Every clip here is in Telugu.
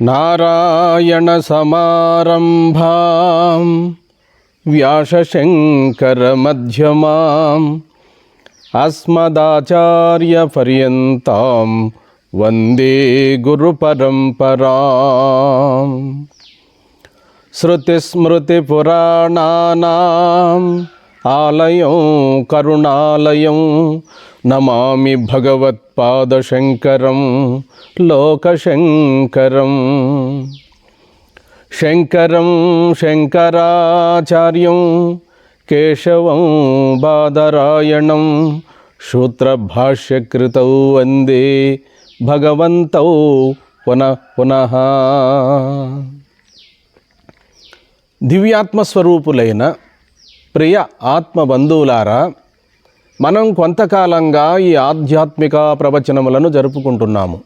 నారాయణసమారంభాం వ్యాసశంకరమధ్యమాం అస్మదాచార్యపర్యంతాం వందే గురుపరంపరాం. శృతిస్మృతిపురాణానాం ఆలయం కరుణాలయం. నమామి భగవత్పాదశంకరం లోకశంకరం. శంకరం శంకరాచార్యం కేశవం బాదరాయణం. శూత్రభాష్యకృత వందే భగవంతౌ పునః పునః. దివ్యాత్మస్వరూపులైన ప్రియ ఆత్మబంధువులారా మనం కొంతకాలంగా ఈ ఆధ్యాత్మిక ప్రవచనములను జరుపుకుంటున్నాము.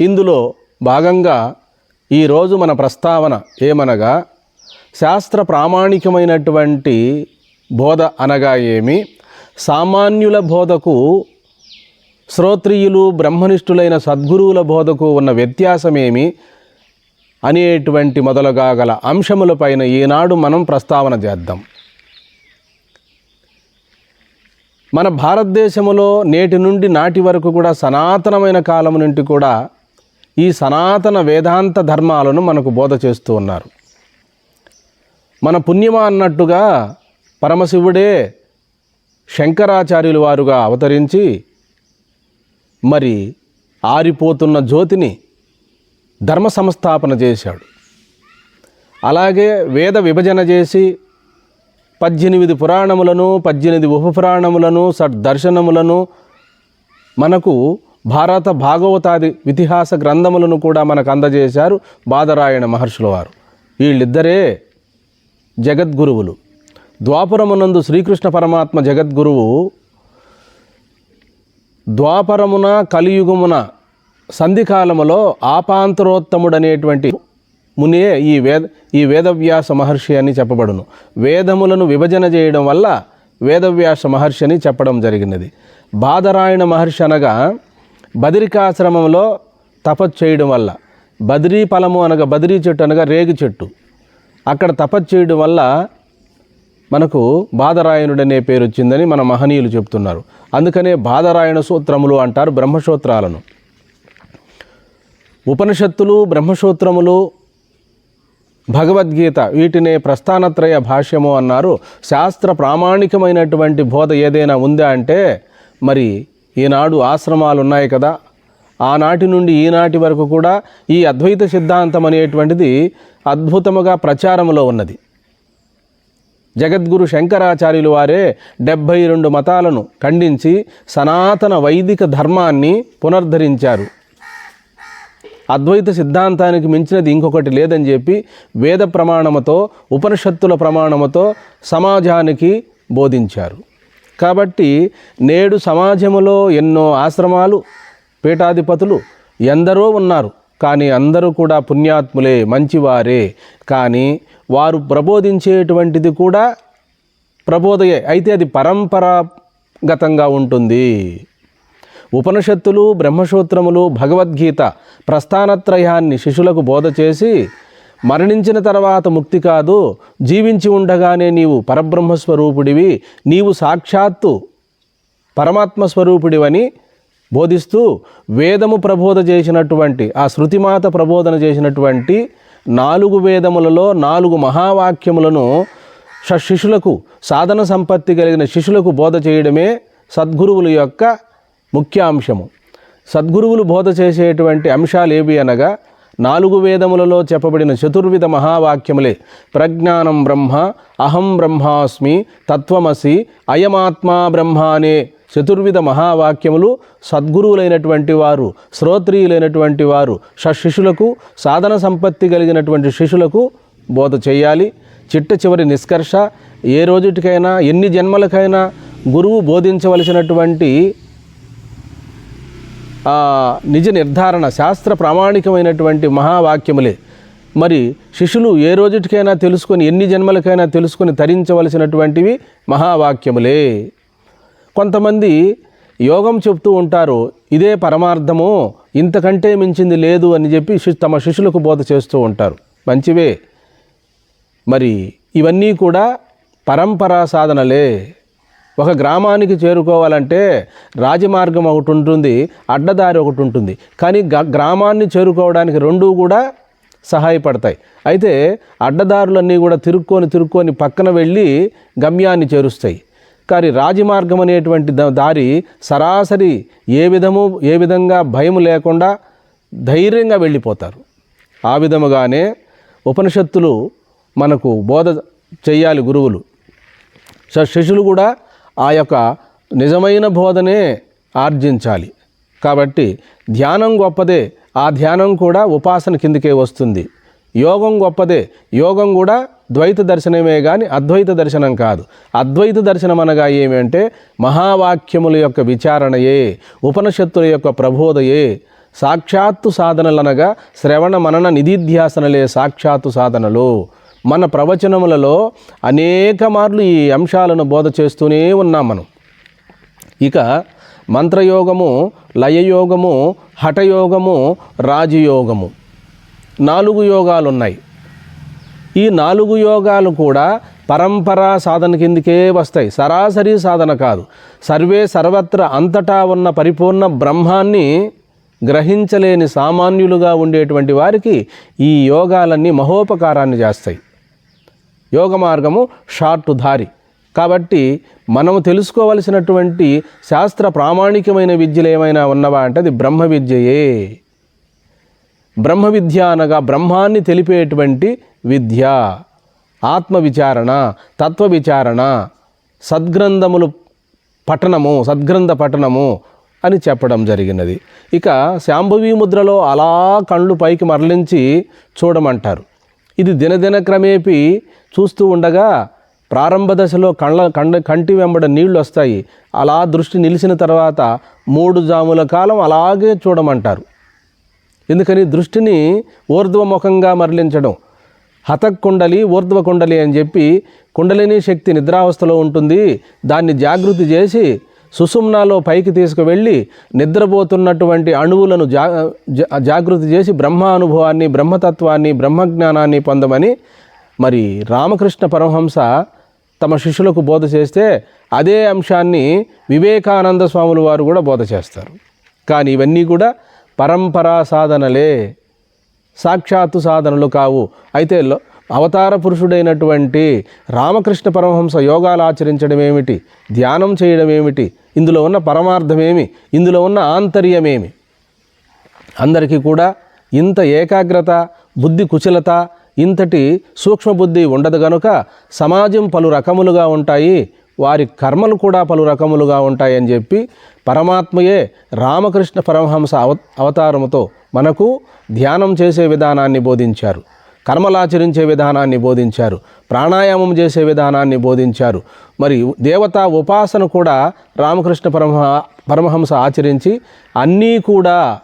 ఇందులో భాగంగా ఈరోజు మన ప్రస్తావన ఏమనగా శాస్త్ర ప్రామాణికమైనటువంటి బోధ అనగా ఏమి? సామాన్యుల బోధకు శ్రోత్రియులు బ్రహ్మనిష్ఠులైన సద్గురువుల బోధకు ఉన్న వ్యత్యాసమేమి? అనేటువంటి మొదలుగా గల అంశములపైన ఈనాడు మనం ప్రస్తావన చేద్దాం. మన భారతదేశంలో నేటి నుండి నాటి వరకు కూడా సనాతనమైన కాలం నుండి కూడా ఈ సనాతన వేదాంత ధర్మాలను మనకు బోధ చేస్తూ ఉన్నారు. మన పుణ్యమా అన్నట్టుగా పరమశివుడే శంకరాచార్యులు వారుగా అవతరించి మరి ఆరిపోతున్న జ్యోతిని ధర్మ సంస్థాపన చేశాడు. అలాగే వేద విభజన చేసి పద్దెనిమిది పురాణములను పద్దెనిమిది ఉపపురాణములను సద్దర్శనములను మనకు భారత భాగవతాది ఇతిహాస గ్రంథములను కూడా మనకు అందజేశారు బాదరాయణ మహర్షుల వారు. వీళ్ళిద్దరే జగద్గురువులు. ద్వాపరమునందు శ్రీకృష్ణ పరమాత్మ జగద్గురువు ద్వాపరమున కలియుగమున సంధికాలములో ఆపాంతరోత్తముడనేటువంటి మునియే ఈ వేద ఈ వేదవ్యాస మహర్షి అని చెప్పబడును. వేదములను విభజన చేయడం వల్ల వేదవ్యాస మహర్షి అని చెప్పడం జరిగినది. బాదరాయణ మహర్షి అనగా బదిరికాశ్రమంలో తపస్సు చేయడం వల్ల బదిరీ ఫలము అనగా బదిరీ చెట్టు అనగా రేగు చెట్టు. అక్కడ తపస్సు చేయడం వల్ల మనకు బాదరాయణుడనే అనే పేరు వచ్చిందని మన మహనీయులు చెప్తున్నారు. అందుకనే బాదరాయణ సూత్రములు అంటారు బ్రహ్మసూత్రాలను. ఉపనిషత్తులు బ్రహ్మసూత్రములు భగవద్గీత వీటినే ప్రస్థానత్రయ భాష్యము అన్నారు. శాస్త్ర ప్రామాణికమైనటువంటి బోధ ఏదైనా ఉందా అంటే మరి ఈనాడు ఆశ్రమాలు ఉన్నాయి కదా. ఆనాటి నుండి ఈనాటి వరకు కూడా ఈ అద్వైత సిద్ధాంతం అనేటువంటిది అద్భుతముగా ప్రచారములో ఉన్నది. జగద్గురు శంకరాచార్యులు వారే డెబ్భై రెండు మతాలను ఖండించి సనాతన వైదిక ధర్మాన్ని పునరుద్ధరించారు అద్వైత సిద్ధాంతానికి మించినది ఇంకొకటి లేదని చెప్పి వేద ప్రమాణముతో ఉపనిషత్తుల ప్రమాణముతో సమాజానికి బోధించారు. కాబట్టి నేడు సమాజములో ఎన్నో ఆశ్రమాలు పీఠాధిపతులు ఎందరో ఉన్నారు. కానీ అందరూ కూడా పుణ్యాత్ములే మంచివారే. కానీ వారు ప్రబోధించేటువంటిది కూడా ప్రబోధయే. అయితే అది పరంపరాగతంగా ఉంటుంది. ఉపనిషత్తులు బ్రహ్మసూత్రములు భగవద్గీత ప్రస్థానత్రయాన్ని శిష్యులకు బోధ చేసి మరణించిన తర్వాత ముక్తి కాదు జీవించి ఉండగానే నీవు పరబ్రహ్మస్వరూపుడివి నీవు సాక్షాత్తు పరమాత్మ స్వరూపుడివని బోధిస్తూ వేదము ప్రబోధ చేసినటువంటి ఆ శృతిమాత ప్రబోధన చేసినటువంటి నాలుగు వేదములలో నాలుగు మహావాక్యములను శిష్యులకు సాధన సంపత్తి కలిగిన శిష్యులకు బోధ చేయడమే సద్గురువుల యొక్క ముఖ్య అంశము సద్గురువులు బోధ చేసేటువంటి అంశాలు ఏవి అనగా నాలుగు వేదములలో చెప్పబడిన చతుర్విధ మహావాక్యములే. ప్రజ్ఞానం బ్రహ్మ అహం బ్రహ్మాస్మి తత్వమసి అయమాత్మా బ్రహ్మ అనే చతుర్విధ మహావాక్యములు సద్గురువులైనటువంటి వారు శ్రోత్రియులైనటువంటి వారు షశిష్యులకు సాధన సంపత్తి కలిగినటువంటి శిష్యులకు బోధ చేయాలి. చిట్ట చివరి నిష్కర్ష ఏ రోజుటికైనా ఎన్ని జన్మలకైనా గురువు బోధించవలసినటువంటి నిజ నిర్ధారణ శాస్త్ర ప్రామాణికమైనటువంటి మహావాక్యములే. మరి శిష్యులు ఏ రోజుటికైనా తెలుసుకొని ఎన్ని జన్మలకైనా తెలుసుకొని తరించవలసినటువంటివి మహావాక్యములే. కొంతమంది యోగం చెప్తూ ఉంటారు ఇదే పరమార్థము ఇంతకంటే మించింది లేదు అని చెప్పి తమ శిష్యులకు బోధ చేస్తూ ఉంటారు. మంచివే. మరి ఇవన్నీ కూడా పరంపరా సాధనలే. ఒక గ్రామానికి చేరుకోవాలంటే రాజమార్గం ఒకటి ఉంటుంది అడ్డదారి ఒకటి ఉంటుంది. కానీ గ- గ్రామాన్ని చేరుకోవడానికి రెండూ కూడా సహాయపడతాయి. అయితే అడ్డదారులన్నీ కూడా తిరుక్కొని తిరుక్కొని పక్కన వెళ్ళి గమ్యాన్ని చేరుస్తాయి. కానీ రాజమార్గం అనేటువంటి ద- దారి సరాసరి ఏ విధము ఏ విధంగా భయం లేకుండా ధైర్యంగా వెళ్ళిపోతారు. ఆ విధముగానే ఉపనిషత్తులు మనకు బోధ చెయ్యాలి గురువులు. శిష్యులు కూడా ఆ యొక్క నిజమైన బోధనే ఆర్జించాలి. కాబట్టి ధ్యానం గొప్పదే. ఆ ధ్యానం కూడా ఉపాసన కిందకే వస్తుంది. యోగం గొప్పదే. యోగం కూడా ద్వైత దర్శనమే కానీ అద్వైత దర్శనం కాదు. అద్వైత దర్శనం అనగా ఏమంటే మహావాక్యముల యొక్క విచారణయే ఉపనిషత్తుల యొక్క ప్రబోధయే. సాక్షాత్తు సాధనలనగా శ్రవణ మనన నిధిధ్యాసనలే సాక్షాత్తు సాధనలు. మన ప్రవచనములలో అనేక మార్లు ఈ అంశాలను బోధ చేస్తూనే ఉన్నాం మనం. ఇక మంత్రయోగము లయయోగము హఠయోగము రాజయోగము నాలుగు యోగాలు ఉన్నాయి ఈ నాలుగు యోగాలు కూడా పరంపరా సాధన కిందకే వస్తాయి. సరాసరి సాధన కాదు. సర్వే సర్వత్ర అంతటా ఉన్న పరిపూర్ణ బ్రహ్మాన్ని గ్రహించలేని సామాన్యులుగా ఉండేటువంటి వారికి ఈ యోగాలన్నీ మహోపకారాన్ని చేస్తాయి. యోగ మార్గము షార్ట్ దారి. కాబట్టి మనము తెలుసుకోవలసినటువంటి శాస్త్ర ప్రామాణికమైన విద్యలు ఏమైనా ఉన్నవా అంటే అది బ్రహ్మ విద్యయే. బ్రహ్మ విద్య అనగా బ్రహ్మాన్ని తెలిపేటువంటి విద్య. ఆత్మ విచారణ తత్వ విచారణ సద్గ్రంథములు పఠనము సద్గ్రంథ పఠనము అని చెప్పడం జరిగినది. ఇక శాంభవీ ముద్రలో అలా కళ్ళు పైకి మరలించి చూడమంటారు. ఇది దినదిన క్రమేపీ చూస్తూ ఉండగా ప్రారంభ దశలో కళ్ళ కండ కంటి వెంబడ నీళ్ళు వస్తాయి. అలా దృష్టి నిలిచిన తర్వాత మూడు జాముల కాలం అలాగే చూడమంటారు. ఎందుకని దృష్టిని ఊర్ధ్వముఖంగా మరలించడం. హతక్ కుండలి ఊర్ధ్వ కుండలి అని చెప్పి కుండలిని శక్తి నిద్రావస్థలో ఉంటుంది. దాన్ని జాగృతి చేసి సుసుమ్నాలో పైకి తీసుకువెళ్ళి నిద్రపోతున్నటువంటి అణువులను జా జా- జాగృతి చేసి బ్రహ్మ అనుభవాన్ని బ్రహ్మతత్వాన్ని బ్రహ్మజ్ఞానాన్ని పొందమని మరి రామకృష్ణ పరమహంస తమ శిష్యులకు బోధ చేస్తే అదే అంశాన్ని వివేకానంద స్వాములు వారు కూడా బోధ చేస్తారు. కానీ ఇవన్నీ కూడా పరంపరా సాధనలే. సాక్షాత్తు సాధనలు కావు. అయితే అవతార పురుషుడైనటువంటి రామకృష్ణ పరమహంస యోగాలు ఆచరించడం ఏమిటి? ధ్యానం చేయడం ఏమిటి? ఇందులో ఉన్న పరమార్థమేమి ఇందులో ఉన్న ఆంతర్యమేమి అందరికీ కూడా ఇంత ఏకాగ్రత బుద్ధి కుశలత ఇంతటి సూక్ష్మబుద్ధి ఉండదు గనుక సమాజం పలు రకములుగా ఉంటాయి వారి కర్మలు కూడా పలు రకములుగా ఉంటాయని చెప్పి పరమాత్మయే రామకృష్ణ పరమహంస అవ అవతారముతో మనకు ధ్యానం చేసే విధానాన్ని బోధించారు. కర్మలాచరించే విధానాన్ని బోధించారు. ప్రాణాయామం చేసే విధానాన్ని బోధించారు. మరి దేవతా ఉపాసన కూడా రామకృష్ణ పరమ పరమహంస ఆచరించి అన్నీ కూడా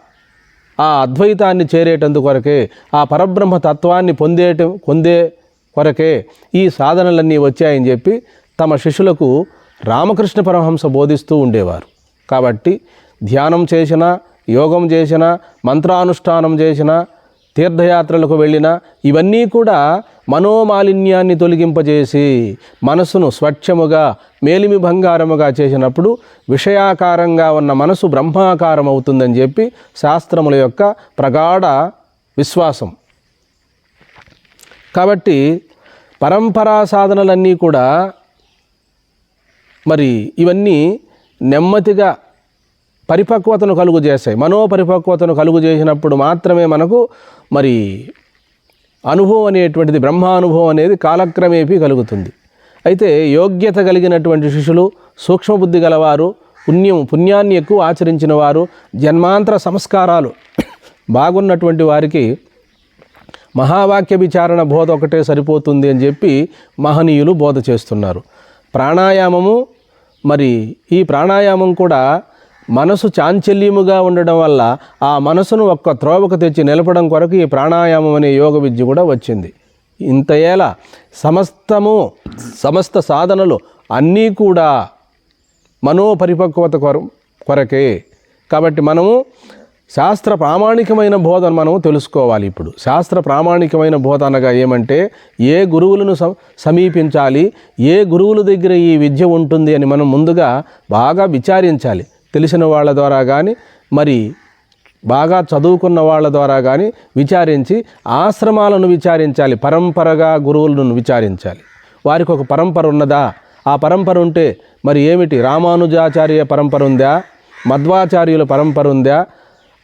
ఆ అద్వైతాన్ని చేరేటందుకు కొరకే ఆ పరబ్రహ్మ తత్వాన్ని పొందేట పొందే కొరకే ఈ సాధనలన్నీ వచ్చాయని చెప్పి తమ శిష్యులకు రామకృష్ణ పరమహంస బోధిస్తూ ఉండేవారు. కాబట్టి ధ్యానం చేసినా యోగం చేసినా మంత్రానుష్ఠానం చేసినా తీర్థయాత్రలకు వెళ్ళిన ఇవన్నీ కూడా మనోమాలిన్యాన్ని తొలగింపజేసి మనసును స్వచ్ఛముగా మేలిమి బంగారముగా చేసినప్పుడు విషయాకారంగా ఉన్న మనసు బ్రహ్మాకారం అవుతుందని చెప్పి శాస్త్రముల యొక్క ప్రగాఢ విశ్వాసం. కాబట్టి పరంపరా సాధనలన్నీ కూడా మరి ఇవన్నీ నెమ్మదిగా పరిపక్వతను కలుగు చేస్తాయి. మనోపరిపక్వతను కలుగు చేసినప్పుడు మాత్రమే మనకు మరి అనుభవం అనేటువంటిది బ్రహ్మానుభవం అనేది కాలక్రమేపీ కలుగుతుంది. అయితే యోగ్యత కలిగినటువంటి శిష్యులు సూక్ష్మబుద్ధి గలవారు పుణ్యం పుణ్యాన్ని ఎక్కువ ఆచరించిన వారు జన్మాంతర సంస్కారాలు బాగున్నటువంటి వారికి మహావాక్య విచారణ బోధ ఒకటే సరిపోతుంది అని చెప్పి మహనీయులు బోధ చేస్తున్నారు. ప్రాణాయామము మరి ఈ ప్రాణాయామం కూడా మనసు చాంచల్యముగా ఉండడం వల్ల ఆ మనసును ఒక్క త్రోవకు తెచ్చి నిలపడం కొరకు ఈ ప్రాణాయామం అనే యోగ విద్య కూడా వచ్చింది. ఇంత సమస్తము సమస్త సాధనలు అన్నీ కూడా మనోపరిపక్వత కొర కొరకే. కాబట్టి మనము శాస్త్ర ప్రామాణికమైన బోధన మనం తెలుసుకోవాలి ఇప్పుడు. శాస్త్ర ప్రామాణికమైన బోధ అనగా ఏమంటే ఏ గురువులను స- సమీపించాలి ఏ గురువుల దగ్గర ఈ విద్య ఉంటుంది అని మనం ముందుగా బాగా విచారించాలి. తెలిసిన వాళ్ళ ద్వారా కానీ మరి బాగా చదువుకున్న వాళ్ళ ద్వారా కానీ విచారించి ఆశ్రమాలను విచారించాలి పరంపరగా గురువులను విచారించాలి. వారికి ఒక పరంపర ఉన్నదా? ఆ పరంపర ఉంటే మరి ఏమిటి? రామానుజాచార్య పరంపర ఉందా? మధ్వాచార్యుల పరంపర ఉందా?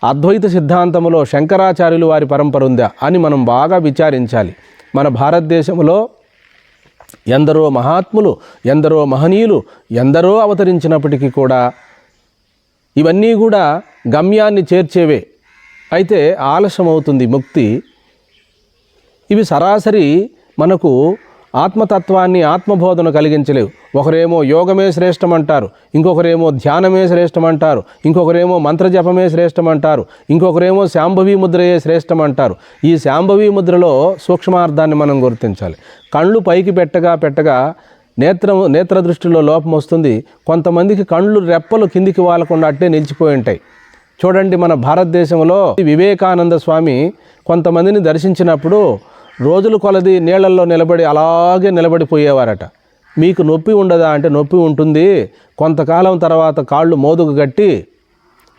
అద్వైత సిద్ధాంతంలో శంకరాచార్యులు వారి పరంపర ఉందా? అని మనం బాగా విచారించాలి. మన భారతదేశంలో ఎందరో మహాత్ములు ఎందరో మహనీయులు ఎందరో అవతరించినప్పటికీ కూడా ఇవన్నీ కూడా గమ్యాన్ని చేర్చేవే. అయితే ఆలస్యం అవుతుంది ముక్తి. ఇవి సరాసరి మనకు ఆత్మతత్వాన్ని ఆత్మబోధన కలిగించలేవు. ఒకరేమో యోగమే శ్రేష్టం అంటారు ఇంకొకరేమో ధ్యానమే శ్రేష్టం అంటారు ఇంకొకరేమో మంత్రజపమే శ్రేష్టం అంటారు ఇంకొకరేమో శాంభవీ ముద్రయే శ్రేష్టం అంటారు ఈ శాంభవి ముద్రలో సూక్ష్మార్థాన్ని మనం గుర్తించాలి. కళ్ళు పైకి పెట్టగా పెట్టగా నేత్రం నేత్ర దృష్టిలో లోపం వస్తుంది. కొంతమందికి కళ్ళు రెప్పలు కిందికి వాలకుండా అట్టే నిలిచిపోయి ఉంటాయి. చూడండి మన భారతదేశంలో వివేకానంద స్వామి కొంతమందిని దర్శించినప్పుడు రోజులు కొలది నీళ్ళలో నిలబడి అలాగే నిలబడిపోయేవారట. మీకు నొప్పి ఉండదా అంటే నొప్పి ఉంటుంది. కొంతకాలం తర్వాత కాళ్ళు మోదుగు గట్టి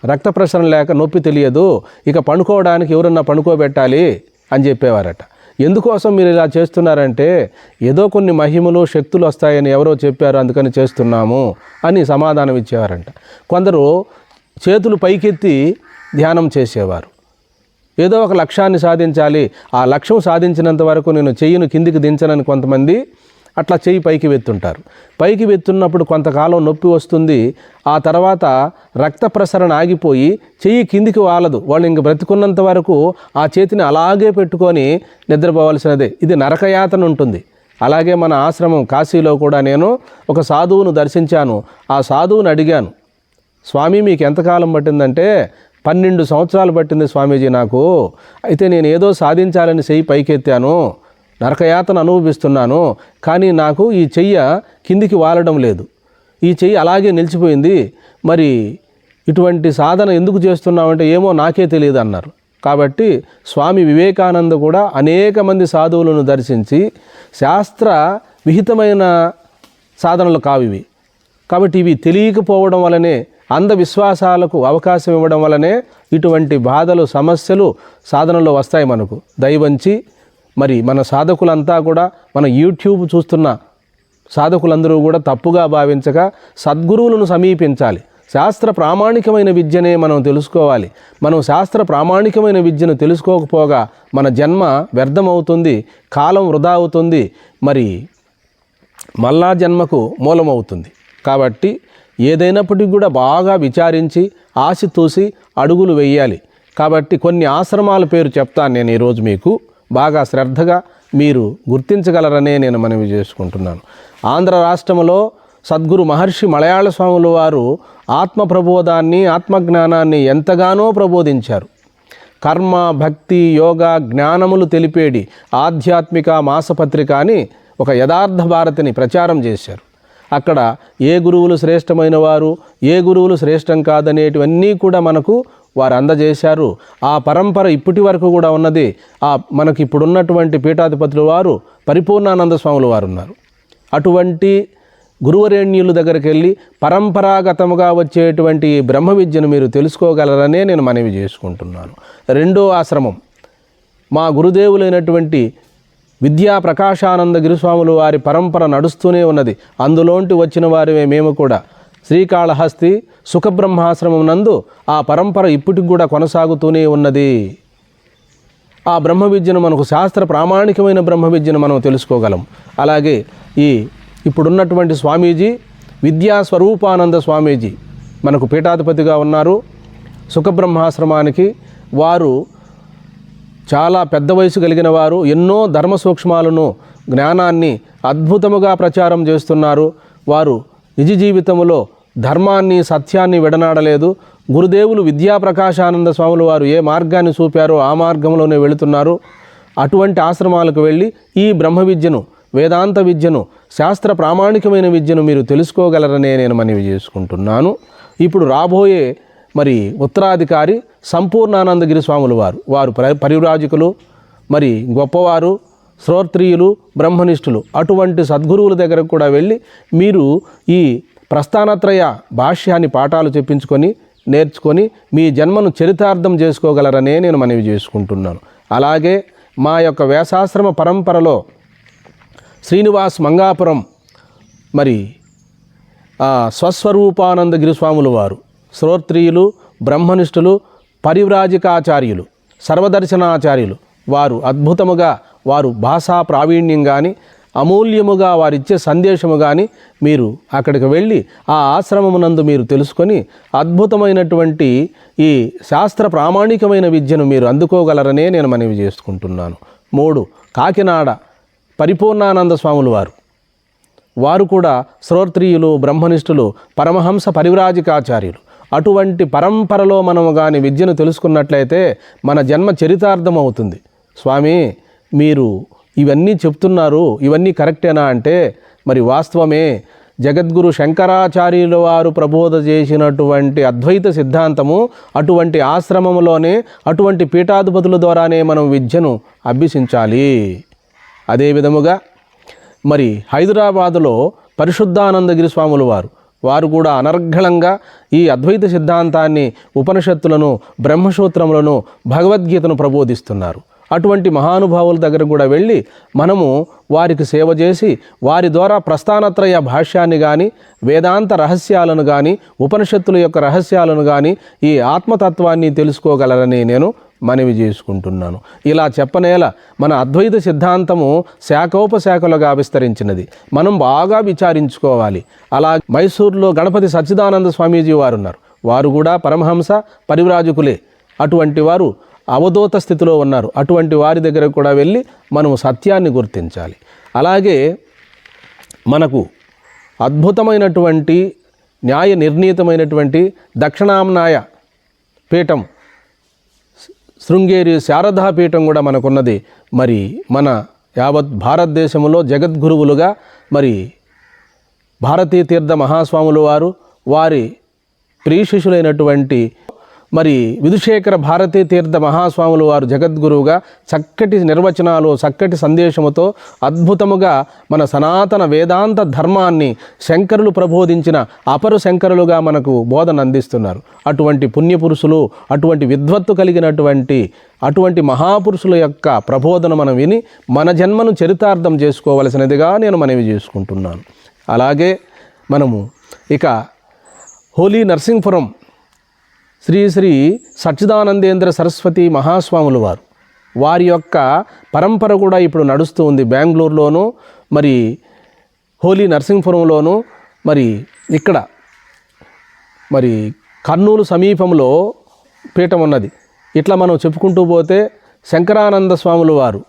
రక్త ప్రసరణ లేక నొప్పి తెలియదు. ఇక పండుకోవడానికి ఎవరన్నా పండుకోబెట్టాలి అని చెప్పేవారట. ఎందుకోసం మీరు ఇలా చేస్తున్నారంటే ఏదో కొన్ని మహిమలు శక్తులు వస్తాయని ఎవరో చెప్పారు అందుకని చేస్తున్నాము అని సమాధానం ఇచ్చేవారంట. కొందరు చేతులు పైకెత్తి ధ్యానం చేసేవారు. ఏదో ఒక లక్ష్యాన్ని సాధించాలి. ఆ లక్ష్యం సాధించినంత వరకు నేను చెయ్యిను కిందికి దించనని కొంతమంది అట్లా చేయి పైకి వెత్తుంటారు. పైకి వెత్తున్నప్పుడు కొంతకాలం నొప్పి వస్తుంది. ఆ తర్వాత రక్త ప్రసరణ ఆగిపోయి చెయ్యి కిందికి వాలదు. వాళ్ళు ఇంక బ్రతికున్నంత వరకు ఆ చేతిని అలాగే పెట్టుకొని నిద్రపోవలసినదే. ఇది నరకయాతన ఉంటుంది. అలాగే మన ఆశ్రమం కాశీలో కూడా నేను ఒక సాధువును దర్శించాను. ఆ సాధువుని అడిగాను స్వామి మీకు ఎంతకాలం పట్టిందంటే? పన్నెండు సంవత్సరాలు పట్టింది స్వామీజీ నాకు. అయితే నేను ఏదో సాధించాలని చెయ్యి పైకెత్తాను. నరకయాతన అనుభవిస్తున్నాను కానీ నాకు ఈ చెయ్య కిందికి వాలడం లేదు. ఈ చెయ్యి అలాగే నిలిచిపోయింది. మరి ఇటువంటి సాధన ఎందుకు చేస్తున్నామంటే ఏమో నాకే తెలియదు అన్నారు కాబట్టి స్వామి వివేకానంద కూడా అనేక మంది సాధువులను దర్శించి శాస్త్ర విహితమైన సాధనలు కావు ఇవి కాబట్టి ఇవి తెలియకపోవడం వలనే అంధవిశ్వాసాలకు అవకాశం ఇవ్వడం వలనే ఇటువంటి బాధలు సమస్యలు సాధనలో వస్తాయి మనకు. దైవంచి మరి మన సాధకులంతా కూడా మన యూట్యూబ్ చూస్తున్న సాధకులందరూ కూడా తప్పుగా భావించక సద్గురువులను సమీపించాలి. శాస్త్ర ప్రామాణికమైన విద్యనే మనం తెలుసుకోవాలి. మనం శాస్త్ర ప్రామాణికమైన విద్యను తెలుసుకోకపోగా మన జన్మ వ్యర్థమవుతుంది కాలం వృధా అవుతుంది మరి మళ్ళా జన్మకు మూలమవుతుంది. కాబట్టి ఏదైనప్పటికీ కూడా బాగా విచారించి ఆశ తూసి అడుగులు వేయాలి. కాబట్టి కొన్ని ఆశ్రమాల పేరు చెప్తాను నేను ఈరోజు మీకు. బాగా శ్రద్ధగా మీరు గుర్తించగలరనే నేను మనవి చేసుకుంటున్నాను. ఆంధ్ర రాష్ట్రంలో సద్గురు మహర్షి మలయాళ స్వాముల వారు ఆత్మ ప్రబోధాన్ని ఆత్మజ్ఞానాన్ని ఎంతగానో ప్రబోధించారు. కర్మ భక్తి యోగ జ్ఞానములు తెలిపేడి ఆధ్యాత్మిక మాసపత్రిక అని ఒక యథార్థ భారతిని ప్రచారం చేశారు. అక్కడ ఏ గురువులు శ్రేష్టమైన వారు ఏ గురువులు శ్రేష్టం కాదనేటివన్నీ కూడా మనకు వారు అందజేశారు. ఆ పరంపర ఇప్పటి వరకు కూడా ఉన్నది. ఆ మనకి ఇప్పుడున్నటువంటి పీఠాధిపతులు వారు పరిపూర్ణానంద స్వాములు వారు ఉన్నారు. అటువంటి గురువరేణ్యుల దగ్గరికి వెళ్ళి పరంపరాగతముగా వచ్చేటువంటి బ్రహ్మ విద్యను మీరు తెలుసుకోగలరనే నేను మనవి చేసుకుంటున్నాను. రెండో ఆశ్రమం మా గురుదేవులైనటువంటి విద్యా ప్రకాశానంద గిరిస్వాములు వారి పరంపర నడుస్తూనే ఉన్నది. అందులోంటి వచ్చిన వారివే మేము కూడా. శ్రీకాళహస్తి సుఖబ్రహ్మాశ్రమం నందు ఆ పరంపర ఇప్పటికి కూడా కొనసాగుతూనే ఉన్నది. ఆ బ్రహ్మ విద్యను మనకు శాస్త్ర ప్రామాణికమైన బ్రహ్మ విద్యను మనం తెలుసుకోగలం. అలాగే ఈ ఇప్పుడున్నటువంటి స్వామీజీ విద్యా స్వరూపానంద స్వామీజీ మనకు పీఠాధిపతిగా ఉన్నారు. సుఖబ్రహ్మాశ్రమానికి వారు చాలా పెద్ద వయసు కలిగిన వారు ఎన్నో ధర్మ సూక్ష్మాలను జ్ఞానాన్ని అద్భుతముగా ప్రచారం చేస్తున్నారు. వారు నిజ జీవితంలో ధర్మాన్ని సత్యాన్ని విడనాడలేదు. గురుదేవులు విద్యాప్రకాశానంద స్వాములు వారు ఏ మార్గాన్ని చూపారో ఆ మార్గంలోనే వెళుతున్నారు. అటువంటి ఆశ్రమాలకు వెళ్ళి ఈ బ్రహ్మ విద్యను వేదాంత విద్యను శాస్త్ర ప్రామాణికమైన విద్యను మీరు తెలుసుకోగలరనే నేను మనవి చేసుకుంటున్నాను. ఇప్పుడు రాబోయే మరి ఉత్తరాధికారి సంపూర్ణానందగిరి స్వాములు వారు. వారు పరి మరి గొప్పవారు శ్రోత్రియులు బ్రహ్మనిష్ఠులు. అటువంటి సద్గురువుల దగ్గరకు కూడా వెళ్ళి మీరు ఈ ప్రస్థానత్రయ భాష్యాన్ని పాఠాలు చెప్పించుకొని నేర్చుకొని మీ జన్మను చరితార్థం చేసుకోగలరనే నేను మనవి చేసుకుంటున్నాను. అలాగే మా యొక్క వేసాశ్రమ పరంపరలో శ్రీనివాస్ మంగాపురం మరి స్వస్వరూపానందగిరి స్వాములు వారు. శ్రోత్రియులు బ్రహ్మనిష్ఠులు పరివ్రాజికాచార్యులు సర్వదర్శనాచార్యులు. వారు అద్భుతముగా వారు భాషా ప్రావీణ్యం కానీ అమూల్యముగా వారిచ్చే సందేశము కానీ మీరు అక్కడికి వెళ్ళి ఆ ఆశ్రమమునందు మీరు తెలుసుకొని అద్భుతమైనటువంటి ఈ శాస్త్ర ప్రామాణికమైన విద్యను మీరు అందుకోగలరనే నేను మనవి చేసుకుంటున్నాను. మూడు కాకినాడ పరిపూర్ణానంద స్వాములు వారు. వారు కూడా శ్రోత్రియులు బ్రహ్మనిష్ఠులు పరమహంస పరివ్రాజికాచార్యులు. అటువంటి పరంపరలో మనము కానీ విద్యను తెలుసుకున్నట్లయితే మన జన్మ చరితార్థం అవుతుంది స్వామి మీరు ఇవన్నీ చెప్తున్నారు ఇవన్నీ కరెక్టేనా అంటే మరి వాస్తవమే. జగద్గురు శంకరాచార్యుల వారు ప్రబోధ చేసినటువంటి అద్వైత సిద్ధాంతము అటువంటి ఆశ్రమంలోనే అటువంటి పీఠాధిపతుల ద్వారానే మనం విద్యను అభ్యసించాలి. అదే విధముగా మరి హైదరాబాదులో పరిశుద్ధానందగిరి స్వాములు వారు వారు కూడా అనర్ఘళంగా ఈ అద్వైత సిద్ధాంతాన్ని ఉపనిషత్తులను బ్రహ్మసూత్రములను భగవద్గీతను ప్రబోధిస్తున్నారు. అటువంటి మహానుభావుల దగ్గర కూడా వెళ్ళి మనము వారికి సేవ చేసి వారి ద్వారా ప్రస్థానత్రయ భాష్యాన్ని కానీ వేదాంత రహస్యాలను కానీ ఉపనిషత్తుల యొక్క రహస్యాలను కానీ ఈ ఆత్మతత్వాన్ని తెలుసుకోగలరని నేను మనవి చేసుకుంటున్నాను. ఇలా చెప్పనేల మన అద్వైత సిద్ధాంతము శాఖోపశాఖలుగా విస్తరించినది. మనం బాగా విచారించుకోవాలి. అలా మైసూర్లో గణపతి సచ్చిదానంద స్వామీజీ వారు ఉన్నారు వారు కూడా పరమహంస పరివ్రాజకులే. అటువంటి వారు అవధూత స్థితిలో ఉన్నారు. అటువంటి వారి దగ్గర కూడా వెళ్ళి మనము సత్యాన్ని గుర్తించాలి. అలాగే మనకు అద్భుతమైనటువంటి న్యాయ నిర్ణీతమైనటువంటి దక్షిణాంనాయ పీఠం శృంగేరి శారదాపీఠం కూడా మనకున్నది. మరి మన యావత్ భారతదేశంలో జగద్గురువులుగా మరి భారతీ తీర్థ మహాస్వాములు వారు వారి ప్రియశిష్యులైనటువంటి మరి విధుశేఖర భారతీ తీర్థ మహాస్వాములు వారు జగద్గురువుగా చక్కటి నిర్వచనాలు చక్కటి సందేశముతో అద్భుతముగా మన సనాతన వేదాంత ధర్మాన్ని శంకరులు ప్రబోధించిన అపరు శంకరులుగా మనకు బోధన అందిస్తున్నారు. అటువంటి పుణ్యపురుషులు అటువంటి విద్వత్తు కలిగినటువంటి అటువంటి మహాపురుషుల యొక్క ప్రబోధన మనం విని మన జన్మను చరితార్థం చేసుకోవలసినదిగా నేను మనవి చేసుకుంటున్నాను. అలాగే మనము ఇక హోలీ నర్సింగ్పురం శ్రీ శ్రీ సచ్చిదానందేంద్ర సరస్వతి మహాస్వాములు వారు. వారి యొక్క పరంపర కూడా ఇప్పుడు నడుస్తూ ఉంది బెంగళూరులోను మరి హోలీ నరసింహపురంలోను మరి ఇక్కడ మరి కర్నూలు సమీపంలో పీఠం ఉన్నది. ఇట్లా మనం చెప్పుకుంటూ పోతే శంకరానంద స్వాములు వారు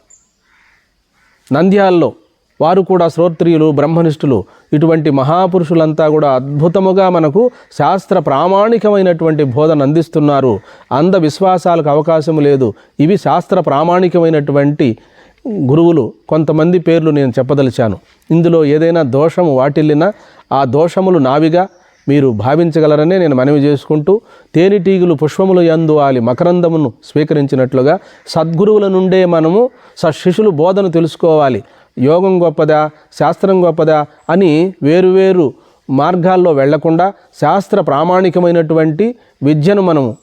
నంద్యాల్లో వారు కూడా శ్రోత్రియులు బ్రహ్మనిష్ఠులు. ఇటువంటి మహాపురుషులంతా కూడా అద్భుతముగా మనకు శాస్త్ర ప్రామాణికమైనటువంటి బోధన అందిస్తున్నారు. అంధ విశ్వాసాలకు అవకాశం లేదు. ఇవి శాస్త్ర ప్రామాణికమైనటువంటి గురువులు. కొంతమంది పేర్లు నేను చెప్పదలిచాను. ఇందులో ఏదైనా దోషము వాటిల్లినా ఆ దోషములు నావిగా మీరు భావించగలరనే నేను మనవి చేసుకుంటూ తేనెటీగులు పుష్పములు యందు వాలి మకరందమును స్వీకరించినట్లుగా సద్గురువుల నుండే మనము సశిష్యులు బోధన తెలుసుకోవాలి. యోగం గొప్పదా శాస్త్రం గొప్పదా అని వేరువేరు మార్గాల్లో వెళ్ళకుండా శాస్త్ర ప్రామాణికమైనటువంటి విద్యను మనము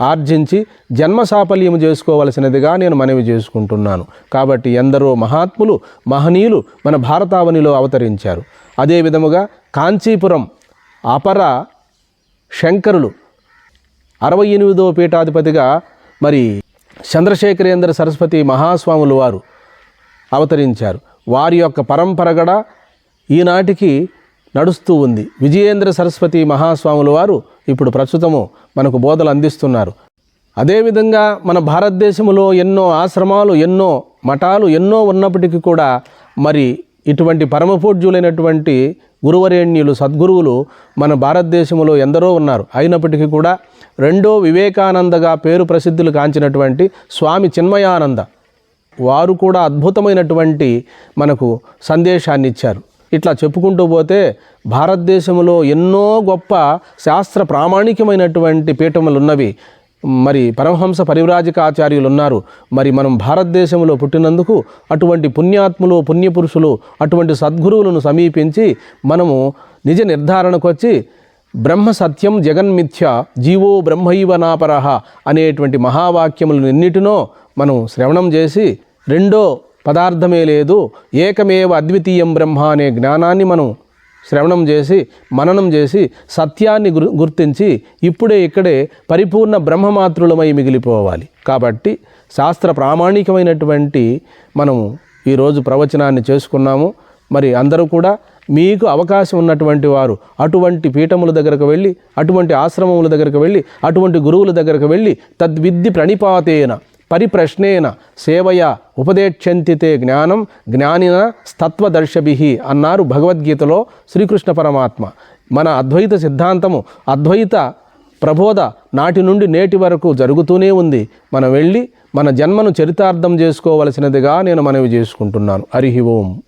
ఆర్జించి జన్మ సాఫల్యం చేసుకోవలసినదిగా నేను మనవి చేసుకుంటున్నాను. కాబట్టి ఎందరో మహాత్ములు మహనీయులు మన భారతావనిలో అవతరించారు. అదే విధముగా కాంచీపురం అపర శంకరులు అరవై ఎనిమిదో పీఠాధిపతిగా మరి చంద్రశేఖరేంద్ర సరస్వతి మహాస్వాములు వారు అవతరించారు. వారి యొక్క పరంపరగడ ఈనాటికి నడుస్తూ ఉంది. విజయేంద్ర సరస్వతి మహాస్వాముల వారు ఇప్పుడు ప్రస్తుతము మనకు బోధలు అందిస్తున్నారు. అదేవిధంగా మన భారతదేశంలో ఎన్నో ఆశ్రమాలు ఎన్నో మఠాలు ఎన్నో ఉన్నప్పటికీ కూడా మరి ఇటువంటి పరమపూజ్యులైనటువంటి గురువరేణ్యులు సద్గురువులు మన భారతదేశంలో ఎందరో ఉన్నారు. అయినప్పటికీ కూడా రెండో వివేకానందగా పేరు ప్రసిద్ధులు కాంచినటువంటి స్వామి చిన్మయానంద వారు కూడా అద్భుతమైనటువంటి మనకు సందేశాన్ని ఇచ్చారు. ఇట్లా చెప్పుకుంటూ పోతే భారతదేశంలో ఎన్నో గొప్ప శాస్త్ర ప్రామాణికమైనటువంటి పీఠములు ఉన్నవి మరి పరమహంస పరివ్రాజక ఆచార్యులు ఉన్నారు మరి మనం భారతదేశంలో పుట్టినందుకు అటువంటి పుణ్యాత్ములు పుణ్యపురుషులు అటువంటి సద్గురువులను సమీపించి మనము నిజ నిర్ధారణకు వచ్చి బ్రహ్మ సత్యం జగన్మిథ్య జీవో బ్రహ్మైవ నాపరహ అనేటువంటి మహావాక్యములను ఎన్నిటినో మనం శ్రవణం చేసి రెండో పదార్థమే లేదు ఏకమేవ అద్వితీయం బ్రహ్మ అనే జ్ఞానాన్ని మనం శ్రవణం చేసి మననం చేసి సత్యాన్ని గుర్తించి ఇప్పుడే ఇక్కడే పరిపూర్ణ బ్రహ్మమాతృలమై మిగిలిపోవాలి. కాబట్టి శాస్త్ర ప్రామాణికమైనటువంటి మనము ఈరోజు ప్రవచనాన్ని చేసుకున్నాము. మరి అందరూ కూడా మీకు అవకాశం ఉన్నటువంటి వారు అటువంటి పీఠముల దగ్గరకు వెళ్ళి అటువంటి ఆశ్రమముల దగ్గరకు వెళ్ళి అటువంటి గురువుల దగ్గరకు వెళ్ళి తద్విద్ది ప్రణిపాతేన పరిప్రశ్నేన సేవయ ఉపదేక్షంతితే జ్ఞానం జ్ఞానిన స్తత్వదర్శభి అన్నారు భగవద్గీతలో శ్రీకృష్ణ పరమాత్మ. మన అద్వైత సిద్ధాంతము అద్వైత ప్రబోధ నాటి నుండి నేటి వరకు జరుగుతూనే ఉంది. మనం వెళ్ళి మన జన్మను చరితార్థం చేసుకోవలసినదిగా నేను మనవి చేసుకుంటున్నాను. హరి ఓం.